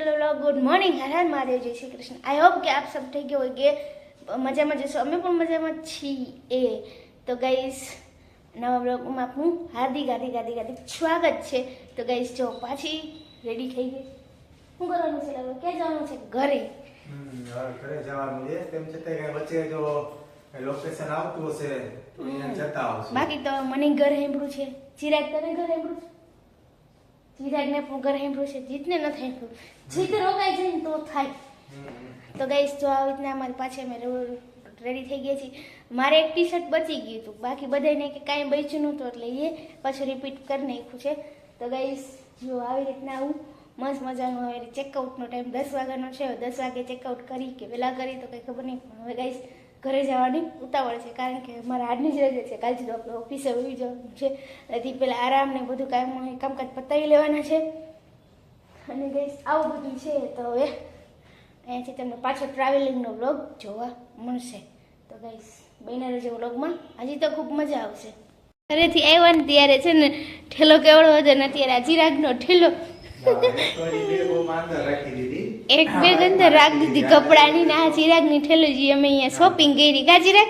ચલો vlog good morning Har Har Mahadev જય Shri Krishna I hope કે આપ સબ થઈ ગયો હોય કે મજામાં જશો અમે પણ મજામાં છીએ. તો ગાઈસ નવા બ્લોગમાં આપનું હાર્દિક હાર્દિક હાર્દિક હાર્દિક સ્વાગત છે. તો ગાઈસ જો પાછી રેડી થઈ ગઈ. શું કરવાનું છે લાગો ક્યાં જવાનું છે? ઘરે. ઘરે જવાનું છે. તેમ છતાં કે વચ્ચે જો લોકેશન આવતું હશે તો અહીંયા જતા આવશું. બાકી તો મને ઘર હેંભળું છે. ચિરાગ તને ઘર હેંભળું છે? ચિરાગને પણ ઘરે હેંભળું છે, જીતને નથી હેંભળું જીત રોકાઈ જાય ને તો થાય. તો ગાઈસ જો આવી રીતના અમારી પાસે અમે રેડી થઈ ગયા છીએ. મારે એક ટી શર્ટ બચી ગયું હતું. બાકી બધાને કે કાંઈ બચ્યું નહોતું, એટલે એ પાછું રિપીટ કરી નાખ્યું છે. તો ગાઈસ જો આવી રીતના આવું, મસ્ત મજાનું હવે ચેકઆઉટનો ટાઈમ દસ વાગ્યાનો છે દસ વાગે ચેકઆઉટ કરી કે વહેલા કરી તો કંઈ ખબર નહીં. પણ હવે ગાઈસ ઘરે જવાની ઉતાવળ છે. કારણ કે મારા આજની જ રજા છે. કાલથી તો આપણે ઓફિસે આવી જવાનું છે. એથી પહેલાં આરામ ને બધું કામ કામકાજ પતાવી લેવાના છે. અને ગઈ આવું બધું છે તો હવે અહીંયાથી તમને પાછો ટ્રાવેલિંગનો વ્લોગ જોવા મળશે. તો ગઈસ બહેના રહેજો વ્લોગમાં હજી તો ખૂબ મજા આવશે. ઘરેથી આવ્યા ત્યારે છે ને ઠેલો કેવડો હતો ને અત્યારે આ ચિરાગનો ઠેલો. એક બેગ અંદર રાખી દીધી કપડાની ને આ ચિરાગની ઠેલો જે અમે અહીંયા શોપિંગ કરી. કા ચિરાગ?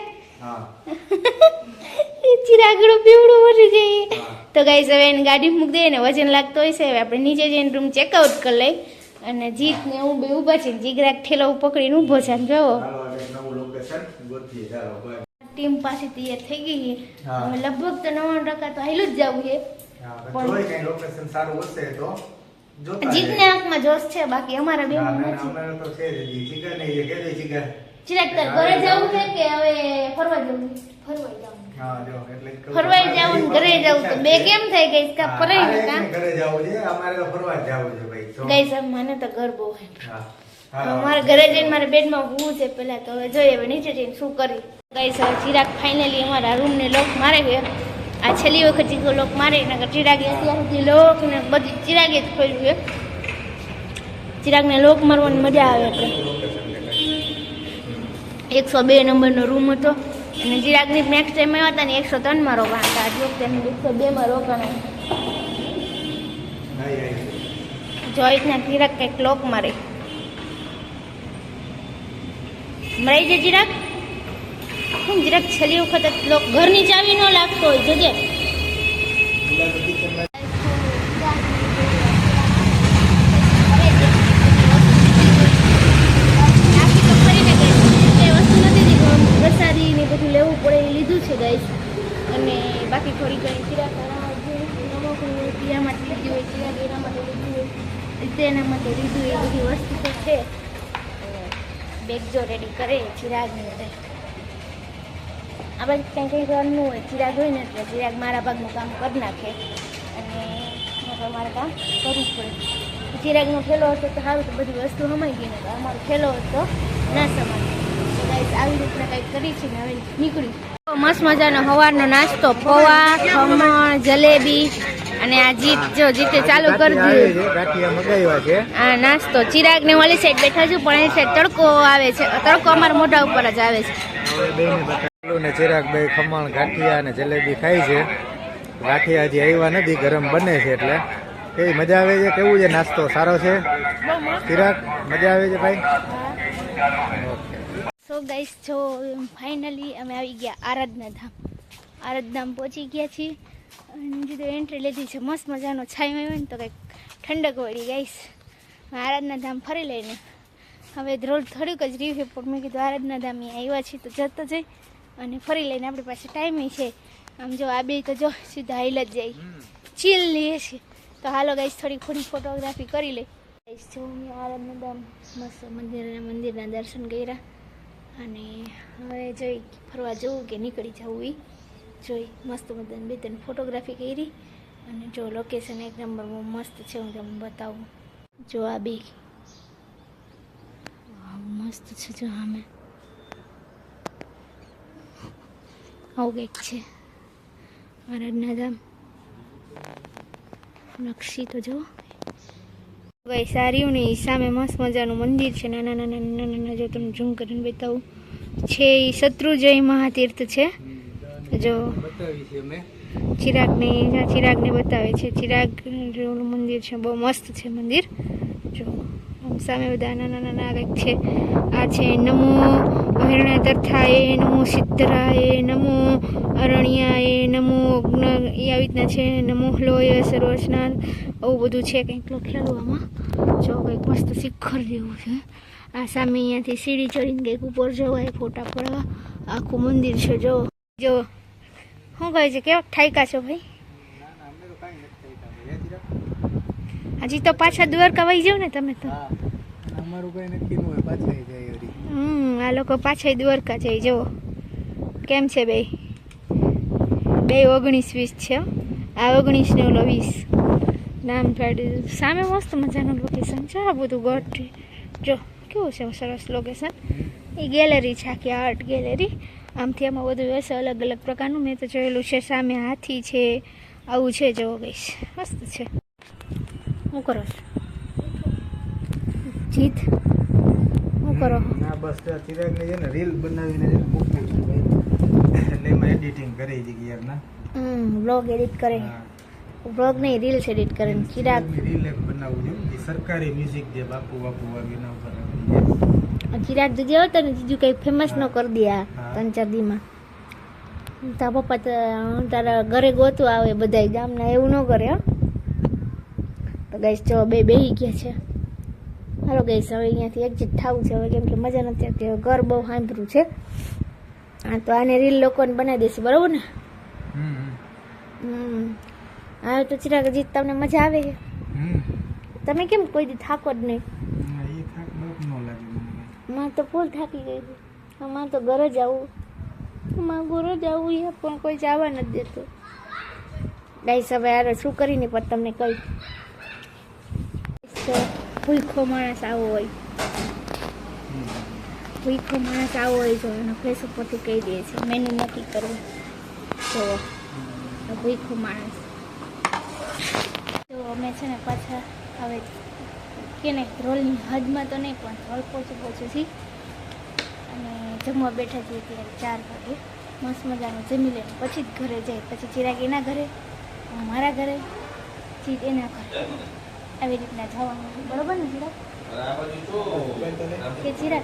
ચિરાગડો પીવડું વળી જઈએ તો ગાઈ હવે એને ગાડી મૂકી દઈએ ને વજન લાગતો હોય છે. હવે આપણે નીચે જઈને રૂમ ચેકઆઉટ કરી લઈ અને જીત ને હું બે ઊભા છે ને જીગરાગ ઠેલો પકડીને ઊભો છે. આમ જોવો. ટીમ પાસે તૈયાર થઈ ગઈ છે. લગભગ તો નવ્વાણું ટકા તો હાઈલું જ જવું છે. પણ- કઈ લોકેશન સારું હશે તો. જીતને આંખમાં જોશ છે બાકી અમારા બે હા, અમારે તો છે જ ને એ કે દે જીગર. ચિરાગ તાર ઘરે જવું છે કે હવે ફરવા જવું? છે? ફરવા જવું. હા, જો, એટલે જ જવું ઘરે જવું તો બે કેમ થઈ ગઈ કા હા, કા એકને ઘરે જવું છે. અમારે તો ફરવા જવું છે ભાઈ જો. મને તો ઘર બહુ હે હા. મારે ઘરે જઈને મારે બેડમાં ઊભું છે પહેલાં તો હવે જોઈએ હવે નીચે જઈને શું કરી ગઈ સર ચિરાગ ફાઇનલી અમારા રૂમને લોક મારે ગયો આ છેલ્લી વખત જીગો લોક મારે નકર ચિરાગે અત્યાર સુધી લોક ને બધી ચિરાગે જ ખોલ્યું છે ચિરાગને લોક મારવાની મજા આવે એટલે એકસો બે નંબરનો રૂમ હતો. અને ચિરાગની નેક્સ્ટ ટાઈમ આવ્યા હતા ને એકસો ત્રણમાં રોકાણ હતા. આજ વખતે એકસો બેમાં રોકાણ આઈ, આઈ. જો આ રીતના ચિરાગ કંઈક લોક મારે. મરાઈ જાય ચિરાગ? ચિરાગ છેલ્લી વખત ઘરની ચાવી ન લાગતો હોય જોજે પ્રસાદી ને બધું લેવું પડે એ લીધું છે ગાઈસ અને બાકી થોડી ઘણી નમક પીવા માટે લીધી હોય એના માટે લીધું હોય તેના માટે લીધું એ બધી વસ્તુ છે બેગ જો રેડી કરે ચિરાગની માટે આપણે કંઈ કંઈ કરવાનું હોય ચિરાગ હોય ને એટલે ચિરાગ મારા ભાગનું કામ કરી નાખે. અને મારે કામ કરવું પડે. ચિરાગનો ફેલો હતો તો સારું તો બધી વસ્તુ સમાઈ ગઈ ને તો અમારો ફેલો હતો ના સમાય આવી રીતના કંઈક કરી છે ને હવે નીકળી મસ્ત મજાનો સવારનો નાસ્તો પૌવા ખમણ જલેબી અને આ જીત જો જીતે ચાલુ કરી દીધું. ગાંઠિયા મગાવ્યા છે. આ નાસ્તો ચિરાગ ને ઓલી સાઈડ બેઠા છું પણ એ સાઈડ તડકો આવે છે. તડકો અમારા મોઢા ઉપર જ આવે છે. ને ચિરાગભાઈ ખમણ, ગાંઠિયા અને જલેબી ખાય છે. ગાંઠિયા હજી આવ્યા નથી, ગરમ બને છે એટલે. કેવી મજા આવે છે, કેવું છે? નાસ્તો સારો છે? ચિરાગ, મજા આવે છે ભાઈ? સો ગાઈસ જો ફાઇનલી અમે આવી ગયા આરાધના ધામ આરાધના ધામ પહોંચી ગયા છીએ. અને જીધો એન્ટ્રી લીધી છે. મસ્ત મજાનો છાઈ આવ્યો ને તો કંઈક ઠંડક વળી ગાઈસ આરાધના ધામ ફરી લઈને. હવે ધ્રોલ થોડીક જ રહ્યું છે, પણ મેં કીધું આરાધના ધામ આવ્યા છીએ તો જતો જઈ. અને ફરી લઈને આપણી પાસે ટાઈમિંગ છે. આમ જો આ બે તો જો સીધા હાઈલ જ જાય. ચીલ લઈએ છીએ તો હાલો ગાઈસ થોડી થોડી ફોટોગ્રાફી કરી લઈ જો મેં આરાધના ધામ મસ્ત મંદિરના મંદિરના દર્શન કર્યા. અને હવે જોઈ ફરવા જવું કે નીકળી જવું એ જોઈ મસ્ત મજાની બે ત્રણ ફોટોગ્રાફી કરી. અને જો લોકેશન એક નંબરમાં મસ્ત છે, હું તમને બતાવું. જો આ બે મસ્ત છે, જો આમે આવું કંઈક છે. આરાધના ધામ. નકશી તો જો ભાઈ સારું ને ઈ સામે મસ્ત મજાનું મંદિર છે. નાના નાના નાના નાના જો તમને ઝૂમ કરીને બતાવું છે એ શત્રુજય મહાતીર્થ છે. જો ચિરાગને ચિરાગને બતાવે છે. ચિરાગ મંદિર છે. બહુ મસ્ત છે મંદિર. જો સામે બધા નાના નાના કંઈક છે. આ છે નમો હિરણ્ય તર્થાએ નમો સિદ્ધરાય, નમો અરણ્યાએ નમો એ આવી રીતના છે. નમો હલોય, સર્વસ્નાન, આવું બધું છે કંઈક લખેલું જો કંઈક મસ્ત શિખર જેવું છે. આ સામે અહીંયાથી સીડી ચડીને કંઈક ઉપર જવાય, ફોટા પડવા. આખું મંદિર છે, જો. જો. શું કહે છે? કેવા ઠાયકા છો ભાઈ? હજી તો પાછા દ્વારકા વહી જાવ ને તમે તો. અમારું કઈ નક્કી ન હોય પાછા જાય હમ આ લોકો પાછા દ્વારકા જઈ જવો કેમ છે બે બે ઓગણીસ વીસ છે. આ ઓગણીસ ને ઓલો વીસ. નામ પાડી સામે મસ્ત મજાનું લોકેશન છે આ બધું ગોટ જો કેવું છે સરસ લોકેશન એ ગેલેરી છે આખી આર્ટ ગેલેરી આમથી આમાં બધું હશે અલગ અલગ પ્રકારનું. મેં તો જોયેલું છે સામે હાથી છે આવું છે જોવો ગઈશ. મસ્ત છે. શું કરો છો? જીત? શું કરો? ના બસ ચિરાગ ને છે ને રીલ બનાવીને ભાઈ એટલે એમાં એડિટિંગ કરી છે યાર ના? હમ વ્લોગ એડિટ કરે. વ્લોગ નહીં રીલ્સ એડિટ કરે. ને ચિરાગ. રીલ એક બનાવું છું. સરકારી મ્યુઝિક જે બાપુ બાપુ વાગે ના ઉપર ચિરાગ જજે આવતો ને જીજુ કંઈક ફેમસ ન કરી દે આ ત્રણ ચાર દીમાં. તારા પપ્પા તારા ઘરે ગોતું આવે બધા ગામના એવું ન કરે હો. ગઈશ જો બે બેહી ગયા છે. હાલો ગઈશ હવે અહીંયાથી એક્ઝિટ થવું છે. હવે કેમ કે મજા નથી આવતી. હવે ઘર બહુ સાંભળ્યું છે. હા તો આને રીલ લોકોને બનાવી દેશે બરાબર ને? હમ હા તો ચિરાગ જીત તમને મજા આવે છે. તમે કેમ કોઈ દી થાકો જ નહીં? મારે તો ફૂલ થાકી ગઈ છે. અમારે તો ઘરે જ આવું. અમારે ઘરે જ આવું એ પણ કોઈ જવા નથી દેતું. ગાઈસ હવે યાર શું કરીને પણ તમને કહી. ભૂખો માણસ આવો હોય ભૂખો માણસ આવો હોય જો એનો ફેસ ઉપરથી કહી દે છે મેનુ નક્કી કરવું તો ભૂખો માણસ તો અમે છે ને પાછા હવે કે ને રોલની હદમાં તો નહીં, પણ રોલ પોચું છે. અને જમવા બેઠા છીએ ત્યારે ચાર વાગે. મસ્ત મજાનું જમી લે પછી જ ઘરે જાય પછી ચિરાગ એના ઘરે મારા ઘરે ચીજ એના ઘરે. આવી રીતના જવાનું બરોબર ને જીરા કે જીરા?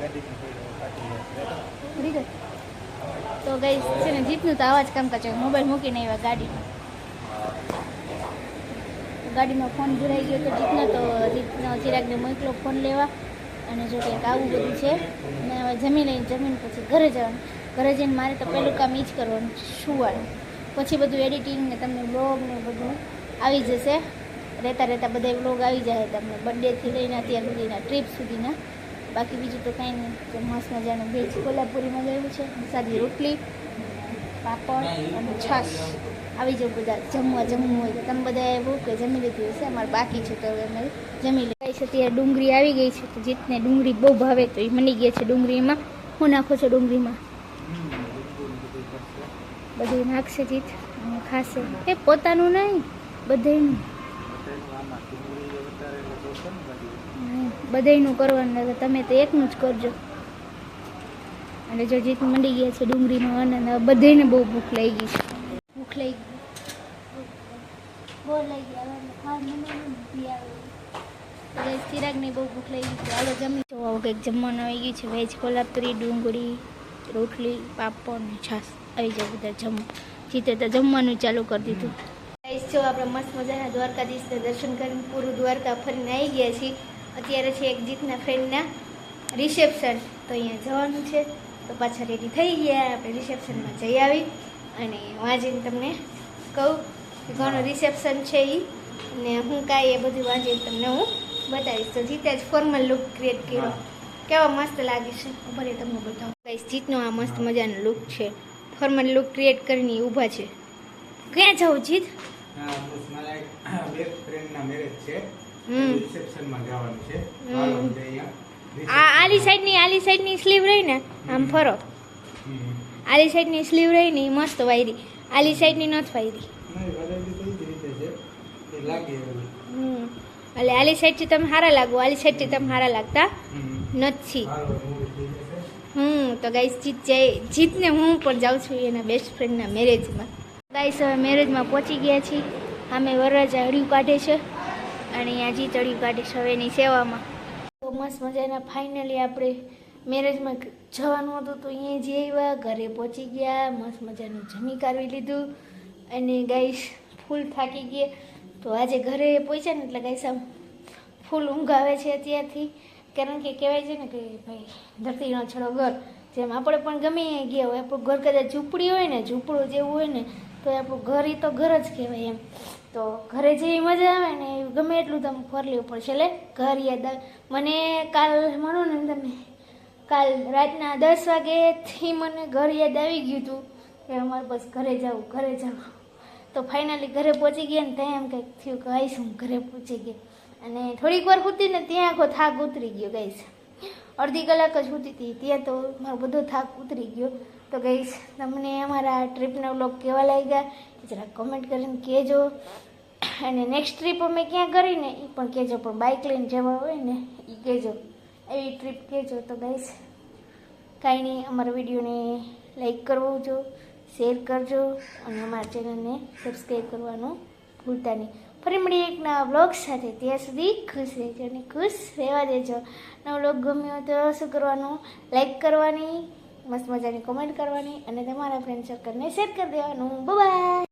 ઉડી ગઈ. તો ગઈ છે ને જીતનું તો આવા જ કામ કરશે મોબાઈલ મૂકીને આવ્યા ગાડીમાં. ગાડીમાં ફોન ભરાઈ ગયો તો જીતનો તો જીતનો ચિરાગને મોકલો, ફોન લેવા. અને જો કંઈક આવું બધું છે અને હવે જમી લઈને જમીન પછી ઘરે જવાનું. ઘરે જઈને મારે તો પહેલું કામ એ જ કરવાનું સુવાનું. પછી બધું એડિટિંગ ને તમને બ્લોગ ને બધું આવી જશે. રહેતા રહેતા બધા બ્લોગ આવી જાય તમને. બર્થડેથી લઈને અત્યાર સુધીના ટ્રીપ સુધીના. બાકી બીજું તો કાંઈ નહીં. તો મસ્ત મજાનું વેજ કોલ્હાપુરીમાં ગયું છે. સાદી રોટલી પાપડ અને છાશ. આવી જાવ બધા. જમવા જમવું હોય તો તમે બધા એવું કે જમી લીધું હશે. અમારે બાકી છે તો અમે જમી લઈએ. છે ત્યારે ડુંગળી આવી ગઈ છે. તો જીતને ડુંગળી બહુ ભાવે તો એ મની ગયા છે ડુંગળીમાં. હું નાખો છો ડુંગળીમાં. બધું નાખશે જીત. અને ખાશે. એ પોતાનું નહીં બધાયનું બધાયનું કરવાનું નથી તમે તો એકનું જ કરજો. અને જો જીત મંડી ગયા છે ડુંગળીનો આનંદ બધાને બહુ ભૂખ લાગી છે. ભૂખ લાગી બહુ લાગી હવે ચિરાગને બહુ ભૂખ લાગી છે. હાલો જમી. તો આવું કંઈક જમવાનું આવી ગયું છે. વેજ કોલ્હાપુરી ડુંગળી રોટલી પાપડ ને છાશ આવી જાય બધા જમવા. જીતે તો જમવાનું ચાલુ કરી દીધું. જો આપણે મસ્ત મજાના દ્વારકાધીશના દર્શન કરીને પૂરું દ્વારકા ફરીને આવી ગયા છીએ. અત્યારે છે એક જીતના ફ્રેન્ડના રિસેપ્શન તો અહીંયા જવાનું છે. તો પાછા રેડી થઈ ગયા. આપણે રિસેપ્શનમાં જઈ આવી અને વાંચીને તમને કહું કે ઘણું રિસેપ્શન છે એ અને હું કાંઈ એ બધું વાંચીને તમને હું બતાવીશ. તો જીતે જ ફોર્મલ લુક ક્રિએટ કર્યો. કેવા મસ્ત લાગે છે. ઉપર એ તમને બતાવું. ગાઈસ જીતનો આ મસ્ત મજાનો લુક છે. ફોર્મલ લુક ક્રિએટ કરીને ઊભા છે. ક્યાં જાઉં જીત? હા, મારા એક best ફ્રેન્ડના મેરેજ છે. હમ. Reception જવાનું છે. આ આલી સાઈડની આલી સાઈડની સ્લીવ રહી ને આમ ફરો. આલી સાઈડની સ્લીવ રહી ને મસ્ત વાયરી. આલી સાઈડની નથી વાયરી. એટલે આલી સાઈડથી તમે સારા લાગો આલી સાઈડથી તમે સારા લાગતા નથી. હમ તો ગાઈસ જીત જાય જીતને હું પણ જાઉં છું એના બેસ્ટ ફ્રેન્ડના મેરેજમાં ગાઈસ હવે મેરેજમાં પહોંચી ગયા છીએ. અમે વરરાજા હળિયું કાઢે છે. અને અહીંયા જીત અડિયું સવેની સેવામાં. તો મસ્ત મજાના ફાઇનલી આપણે મેરેજમાં જવાનું હતું તો અહીંયા જઈ આવ્યા, ઘરે પહોંચી ગયા, મસ્ત મજાનું જમી કાઢી લીધું અને ગાઈશ ફૂલ થાકી ગયા. તો આજે ઘરે પહોંચ્યા ને એટલે ગાઈસ આમ ફૂલ ઊંઘ આવે છે અત્યારથી. કારણ કે કહેવાય છે ને કે ભાઈ ધરતીનો છડો ઘર, જેમ આપણે પણ ગમે અહીંયા ગયા હોય, આપણું ઘર કદાચ ઝૂંપડી હોય ને, ઝૂંપડું જેવું હોય ને, તો આપણું ઘર એ તો ઘર જ કહેવાય એમ. તો ઘરે જેવી મજા આવે ને ગમે એટલું તમે ફરી લેવું પડશે ઘર યાદ આવે. મને કાલ માનો ને તમે, કાલ રાતના દસ વાગેથી મને ઘર યાદ આવી ગયું હતું કે અમારે બસ ઘરે જવું ઘરે જવું. તો ફાઇનલી ઘરે પહોંચી ગયા ને ત્યાં એમ કંઈક થયું કે આવીશ હું ઘરે પહોંચી ગઈ અને થોડીક વાર સૂતી ને ત્યાં આખો થાક ઉતરી ગયો ગઈશ અડધી કલાક જ સૂતી હતી ત્યાં તો મારો બધો થાક ઉતરી ગયો. તો ગઈશ તમને અમારા ટ્રીપના વ્લોગ કેવા લાગ્યા? જરા કોમેન્ટ કરીને કહેજો. અને નેક્સ્ટ ટ્રીપ અમે ક્યાં કરીને? એ પણ કહેજો, પણ બાઇક લઈને જવા હોય ને એ કહેજો. એવી ટ્રીપ કહેજો. તો ગઈશ કાંઈ નહીં, અમારા વિડીયોને લાઈક કરવું જો શેર કરજો, અને અમારા ચેનલને સબસ્ક્રાઈબ કરવાનું ભૂલતા નહીં. ફરી મળી એક નવા બ્લોગ સાથે. ત્યાં સુધી ખુશ રહેજો અને ખુશ રહેવા દેજો. નવો બ્લોગ ગમ્યો તો શું કરવાનું? લાઈક કરવાની. મસ્ત મજાની કોમેન્ટ કરવાની અને તમારા ફ્રેન્ડ સર્કલને શેર કરી દેવાનું. બાય